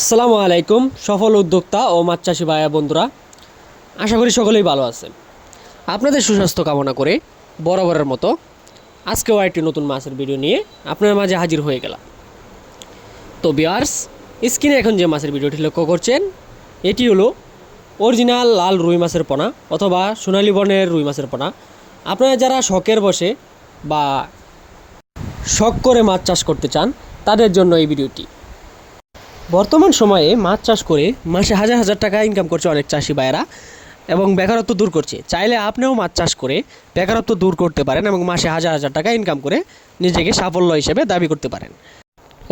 আসসালামু আলাইকুম, সফল উদ্যোক্তা ও মাছ চাষি ভাইয়া বন্ধুরা। আশা করি সকলেই ভালো আছেন। আপনাদের সুস্বাস্থ্য কামনা করে বরাবরের মতো আজকেও একটি নতুন মাছের ভিডিও নিয়ে আপনার মাঝে হাজির হয়ে গেলাম। তো বিয়ার্স স্ক্রিনে এখন যে মাছের ভিডিওটি লক্ষ্য করছেন, এটি হলো অরিজিনাল লাল রুই মাছের পোনা অথবা সোনালী বর্ণের রুই মাছের পোনা। আপনারা যারা শখের বসে বা শখ করে মাছ চাষ করতে চান, তাদের জন্য এই ভিডিওটি। বর্তমান সময়ে মাছ চাষ করে মাসে হাজার হাজার টাকা ইনকাম করছে অনেক চাষি ভাইয়েরা এবং বেকারত্ব দূর করছে। চাইলে আপনিও মাছ চাষ করে বেকারত্ব দূর করতে পারেন এবং মাসে হাজার হাজার টাকা ইনকাম করে নিজেকে সাফল্য হিসেবে দাবি করতে পারেন।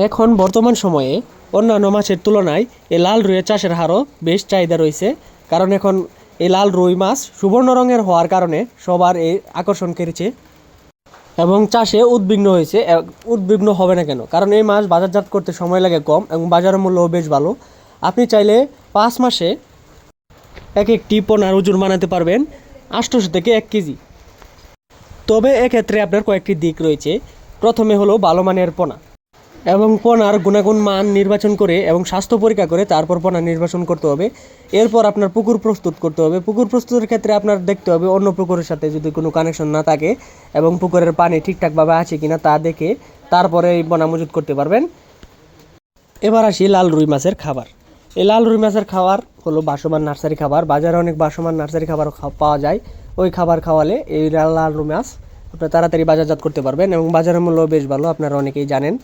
এখন বর্তমান সময়ে অন্যান্য মাছের তুলনায় এই লাল রুইয়ের চাষের হারও বেশ চাহিদা রয়েছে। কারণ এখন এই লাল রুই মাছ সুবর্ণ রঙের হওয়ার কারণে সবার এই আকর্ষণ কেড়েছে। এবং চাষে উদ্বিগ্ন হয়েছে। উদ্বিগ্ন হবে না কেন? কারণ এই মাছ বাজারজাত করতে সময় লাগে কম এবং বাজার মূল্যও বেশ ভালো। আপনি চাইলে পাঁচ মাসে এক একটি পোনার ওজন বানাতে পারবেন আষ্টশো থেকে এক কেজি। তবে এক্ষেত্রে আপনার কয়েকটি দিক রয়েছে। প্রথমে হলো ভালো মানের পোনা। এবং পোনার গুণাগুণ মান নির্বাচন করে এবং স্বাস্থ্য পরীক্ষা করে তারপর পোনা নির্বাচন করতে হবে। এরপর আপনার পুকুর প্রস্তুত করতে হবে। পুকুর প্রস্তুতের ক্ষেত্রে আপনার দেখতে হবে অন্য পুকুরের সাথে যদি কোনো কানেকশন না থাকে এবং পুকুরের পানি ঠিকঠাকভাবে আছে কি না তা দেখে তারপরে এই পোনা মজুত করতে পারবেন। এবার আসি লাল রুই মাছের খাবার। এই লাল রুই মাছের খাবার হলো বাসমান নার্সারি খাবার। বাজারে অনেক বাসমান নার্সারি খাবার পাওয়া যায়। ওই খাবার খাওয়ালে এই লাল রুই মাছ আপনার তাড়াতাড়ি বাজারজাত করতে পারবেন এবং বাজারের মূল্য বেশ ভালো, আপনারা অনেকেই জানেন।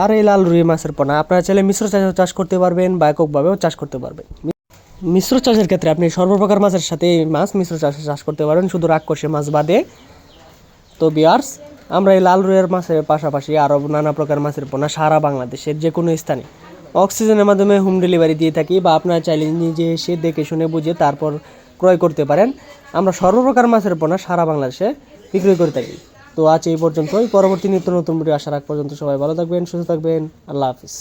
আর এই লাল রুই মাছের পোনা। আপনারা চাইলে মিশ্র চাষেও চাষ করতে পারবেন বা এককভাবেও চাষ করতে পারবেন। মিশ্র চাষের ক্ষেত্রে আপনি সর্বপ্রকার মাছের সাথে এই মাছ মিশ্র চাষে চাষ করতে পারেন, শুধু রাক্ষসে মাছ বাদে। তো বিয়ার্স, আমরা এই লাল রুইয়ের মাছের পাশাপাশি আরও নানা প্রকার মাছের পোনা সারা বাংলাদেশের যে কোনো স্থানে। অক্সিজেনের মাধ্যমে হোম ডেলিভারি দিয়ে থাকি বা আপনারা চাইলে নিজে এসে দেখে শুনে বুঝে তারপর ক্রয় করতে পারেন। আমরা সর্বপ্রকার মাছের পোনা সারা বাংলাদেশে বিক্রয় করে থাকি। তো আজ এই পর্যন্তই। পরবর্তী নিত্য নতুন ভিডিও আসার আগ পর্যন্ত সবাই ভালো থাকবেন, সুস্থ থাকবেন। আল্লাহ হাফিজ।